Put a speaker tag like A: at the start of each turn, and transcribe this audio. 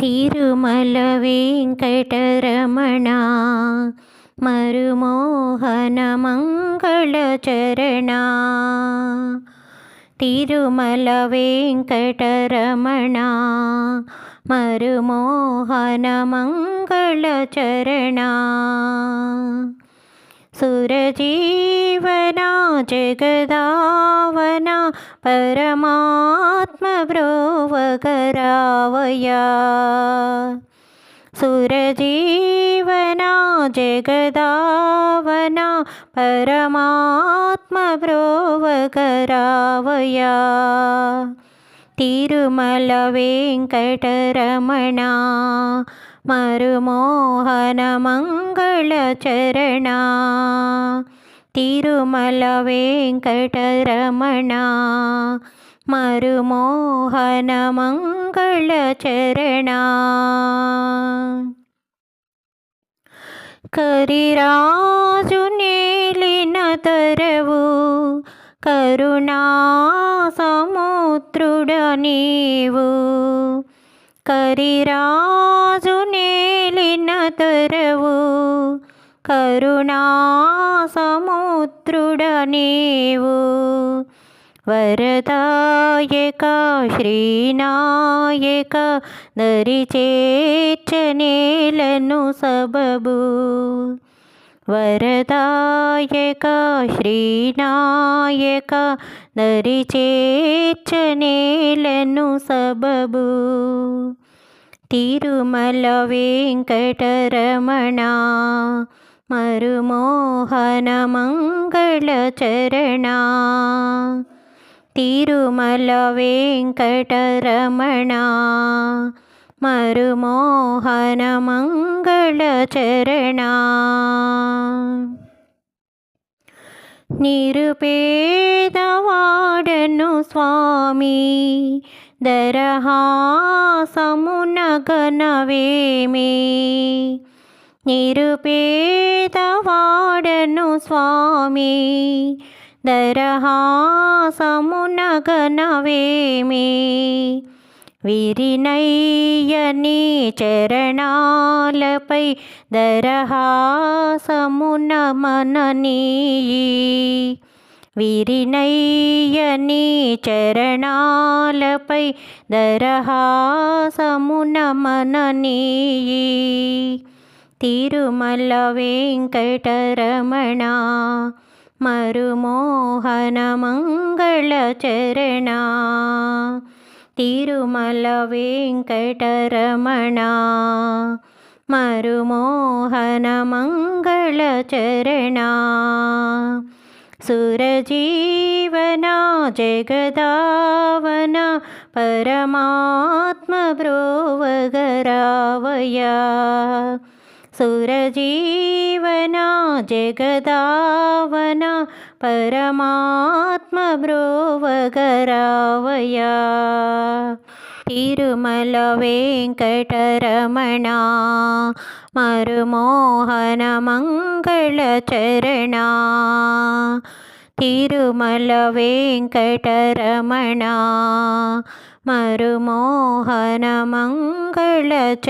A: തിരുമല വെങ്കടരമണ മരുമോഹന ചരണ തിരുമല വെങ്കടരമണ മരുമോഹന ചരണ സുരജീവന ജഗദാവന പരമാ మాబ్రోవగరవయ సురజీవనా జగదావన పరమాత్మబ్రోవగరవయ తిరుమలవెంకటరమణా మరుమోహనమంగళచరణా తిరుమలవెంకటరమణా മരുമോഹനമംഗളചരണ കരിരാജുനീലിന തരവു കരുണാസമുദ്രുട നീവു కరిరాజునేలిన తరవు కరుణా సముద్రుడ నీవు वरदायका श्रीनायक दरि सबबु च वरदायका श्रीनायक दरि सबबु तिरुमल वेङ्कटरमणा मरुमोहनमङ्गलचरणा తిరుమల వెంకటరమణ మరుమోహన మంగళ చరణ నిరుపేదవాడను స్వామి దరహాసమునగనవేమి నిరుపేదవాడను స్వామి దరహాసమునగనవేమి విరినయ్యని చరణాలపై దరహాసమున మననీయి విరినయ్యని చరణాలపై దరహాసమున మననీయి తిరుమల వెంకటరమణ मरु तिरुमलवेङ्कटरमणा मरुमोहनमङ्गलचरणा तिरुमल चरणा, सुरजीवना जगदावना, परमात्मब्रोवगरावया സുരജീവന ജഗദാവന പരമാത്മബ്രോവകരാവയ തിരുമല വെങ്കടരമണ മരുമോഹന മംഗളചരണ തിരുമല വെങ്കടരമണ മരുമോഹന മംഗളചരണ